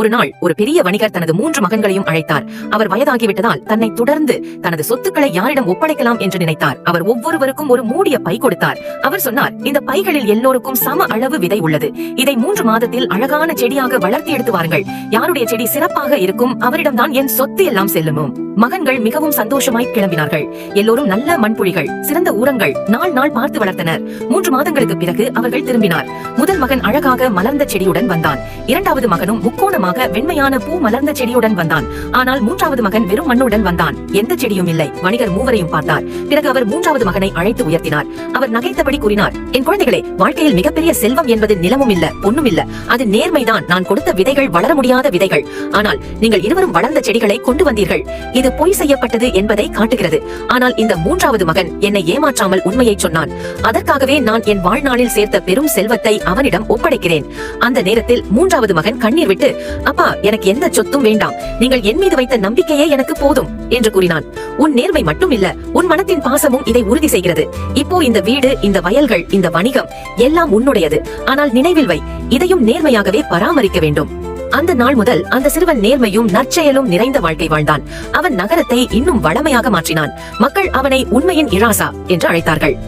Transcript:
ஒரு நாள் ஒரு பெரிய வணிகர் தனது மூன்று மகன்களையும் அழைத்தார். அவர் வயதாகிவிட்டதால் தன்னை தொடர்ந்து தனது சொத்துக்களை யாரிடம் ஒப்படைக்கலாம் என்று நினைத்தார். அவர் ஒவ்வொருவருக்கும் ஒரு மூடிய பை கொடுத்தார். அவர் சொன்னார் இந்த பைகளில் எல்லோருக்கும் சம அளவு விதை உள்ளது. இதை மூன்று மாதத்தில் அழகான செடியாக வளர்த்தி எடுத்து வாருங்கள். யாருடைய செடி சிறப்பாக இருக்கும் அவரிடம்தான் என் சொத்து எல்லாம் செல்லுமோ மகன்கள் மிகவும் சந்தோஷமாய் கிளம்பினார்கள். எல்லோரும் நல்ல மண்புழிகள் சிறந்த ஊரங்கள் நாள் நாள் பார்த்து வளர்த்தனர். மூன்று மாதங்களுக்கு பிறகு அவர்கள் திரும்பினார். முதல் மகன் அழகாக மலர்ந்த செடியுடன் வந்தான். இரண்டாவது மகனும் முக்கோணமாக வெண்மையான பூ மலர்ந்த செடியுடன் வந்தான். ஆனால் மூன்றாவது மகன் வெறும் மண்ணுடன் வந்தான். எந்த செடியும் இல்லை. வணிகர் மூவரையும் பார்த்தார். பிறகு அவர் மூன்றாவது மகனை அழைத்து உயர்த்தினார். அவர் நகைத்தபடி கூறினார் என் குழந்தைகளே வாழ்க்கையில் மிகப்பெரிய செல்வம் என்பது நிலமும் இல்ல பொண்ணும் இல்ல. அது நேர்மைதான். நான் கொடுத்த விதைகள் வளர முடியாத விதைகள். ஆனால் நீங்கள் இருவரும் வளர்ந்த செடிகளை கொண்டு வந்தீர்கள். இது பொய் செய்யப்பட்டது என்பதை காட்டுகிறது. ஆனால் இந்த மூன்றாவது மகன் என்னை ஏமாற்றாமல் உண்மையை சொன்னான். அதற்காகவே நான் என் வாழ்நாளில் சேர்த்த பெரும் செல்வத்தை அவனிடம் ஒப்படைக்கிறேன். அந்த நேரத்தில் மூன்றாவது மகன் கண்ணீர் விட்டு அப்பா எனக்கு எந்த சொத்தும் வேண்டாம். நீங்கள் என் மீது வைத்த நம்பிக்கையே எனக்கு போதும் என்று கூறினான். உன் நேர்மை மட்டும் இல்ல உன் மனத்தின் பாசமும் இதை உறுதி செய்கிறது. இப்போ இந்த வீடு இந்த வயல்கள் இந்த வணிகம் எல்லாம் உன்னுடையது. ஆனால் நினைவில் வை இதையும் நேர்மையாகவே பராமரிக்க வேண்டும். அந்த நாள் முதல் அந்த சிறுவன் நேர்மையும் நற்செயலும் நிறைந்த வாழ்க்கை வாழ்ந்தான். அவன் நகரத்தை இன்னும் வளமையாக மாற்றினான். மக்கள் அவனை உண்மையின் இராசா என்று அழைத்தார்கள்.